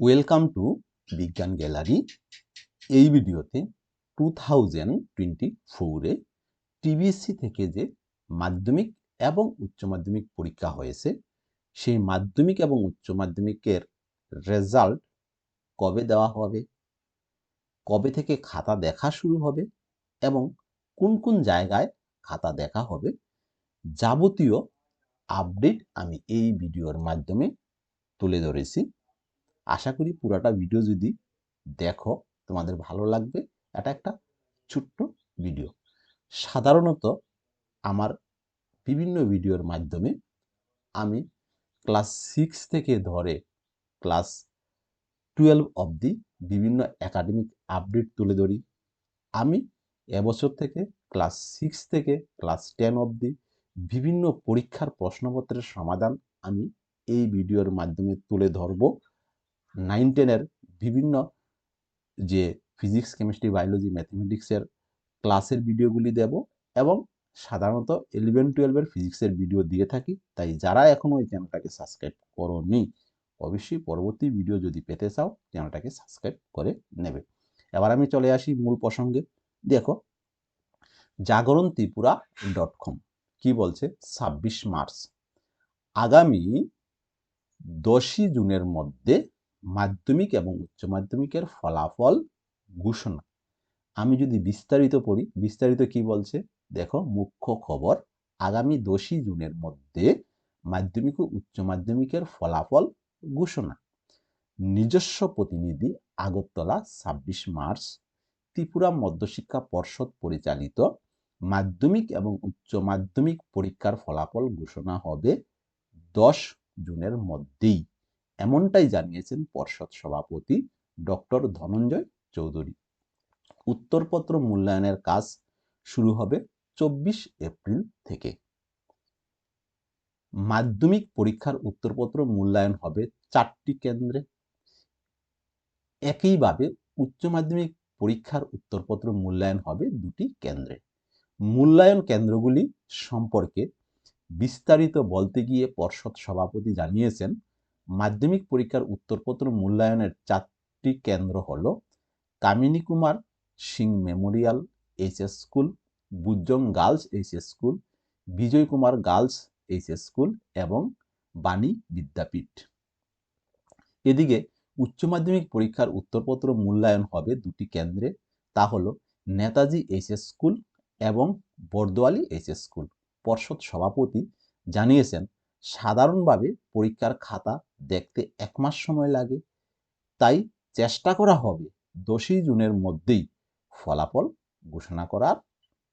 Welcome to বিজ্ঞান gallery এই ভিডিওতে টু থাউজেন্ড টোয়েন্টি ফোরে টিবিএসসি থেকে যে মাধ্যমিক এবং উচ্চ মাধ্যমিক পরীক্ষা হয়েছে, সেই মাধ্যমিক এবং উচ্চ মাধ্যমিকের রেজাল্ট কবে দেওয়া হবে? কবে থেকে খাতা দেখা শুরু হবে? এবং কোন কোন জায়গায় খাতা দেখা হবে? যাবতীয় আপডেট আমি এই ভিডিওর মাধ্যমে তুলে ধরেছি। আশা করি পুরাটা ভিডিও যদি দেখো, তোমাদের ভালো লাগবে। এটা একটা ছোট্ট ভিডিও সাধারণত আমার বিভিন্ন ভিডিওর মাধ্যমে আমি ক্লাস সিক্স থেকে ধরে ক্লাস টুয়েলভ অবধি বিভিন্ন একাডেমিক আপডেট তুলে ধরি। আমি এবছর থেকে ক্লাস সিক্স থেকে ক্লাস টেন অবধি বিভিন্ন পরীক্ষার প্রশ্নপত্রের সমাধান আমি এই ভিডিওর মাধ্যমে তুলে ধরব। নাইন টেনের বিভিন্ন যে ফিজিক্স কেমিস্ট্রি বায়োলজি ম্যাথমেটিক্সের ক্লাসের ভিডিওগুলি দেব এবং সাধারণত ইলেভেন টুয়েলভের ফিজিক্সের ভিডিও দিয়ে থাকি। তাই যারা এখনও এই চ্যানেলটাকে সাবস্ক্রাইব করনি, অবশ্যই পরবর্তী ভিডিও যদি পেতে চাও চ্যানেলটাকে সাবস্ক্রাইব করে নেবে। এবার আমি চলে আসি মূল প্রসঙ্গে। দেখো, জাগরণ ত্রিপুরা ডট কম কি বলছে? ছাব্বিশ মার্চ। আগামী দশই জুনের মধ্যে মাধ্যমিক এবং উচ্চ মাধ্যমিকের ফলাফল ঘোষণা। আমি যদি বিস্তারিত পড়ি, বিস্তারিত কি বলছে? দেখো, মুখ্য খবর, আগামী দশই জুনের মধ্যে মাধ্যমিক ও উচ্চ মাধ্যমিকের ফলাফল ঘোষণা। নিজস্ব প্রতিনিধি, আগরতলা, ছাব্বিশ মার্চ, ত্রিপুরা মধ্যশিক্ষা পর্ষদ পরিচালিত মাধ্যমিক এবং উচ্চ মাধ্যমিক পরীক্ষার ফলাফল ঘোষণা হবে দশ জুনের মধ্যেই। এমনটাই জানিয়েছেন পর্ষদ সভাপতি ডক্টর ধনঞ্জয় চৌধুরী। উত্তরপত্র মূল্যায়নের কাজ শুরু হবে চব্বিশ এপ্রিল থেকে। মাধ্যমিক পরীক্ষার উত্তরপত্র মূল্যায়ন হবে চারটি কেন্দ্রে। একইভাবে উচ্চ মাধ্যমিক পরীক্ষার উত্তরপত্র মূল্যায়ন হবে দুটি কেন্দ্রে। মূল্যায়ন কেন্দ্রগুলি সম্পর্কে বিস্তারিত বলতে গিয়ে পর্ষদ সভাপতি জানিয়েছেন মাধ্যমিক পরীক্ষার উত্তরপত্র মূল্যায়নের চারটি কেন্দ্র হল Kamini Kumar Singh memorial HS school Bujang girls HS school, Bijoy Kumar girls HS school এবং বাণী বিদ্যাপীঠ। এদিকে উচ্চ মাধ্যমিক পরীক্ষার উত্তরপত্র মূল্যায়ন হবে দুটি কেন্দ্রে, তা হল নেতাজি এইচএস স্কুল এবং বর্দোয়ালি এইচএস স্কুল। পর্ষদ সভাপতি জানিয়েছেন সাধারণভাবে পরীক্ষার খাতা দেখতে এক মাস সময় লাগে। তাই চেষ্টা করা হবে দশই জুনের মধ্যেই ফলাফল ঘোষণা করার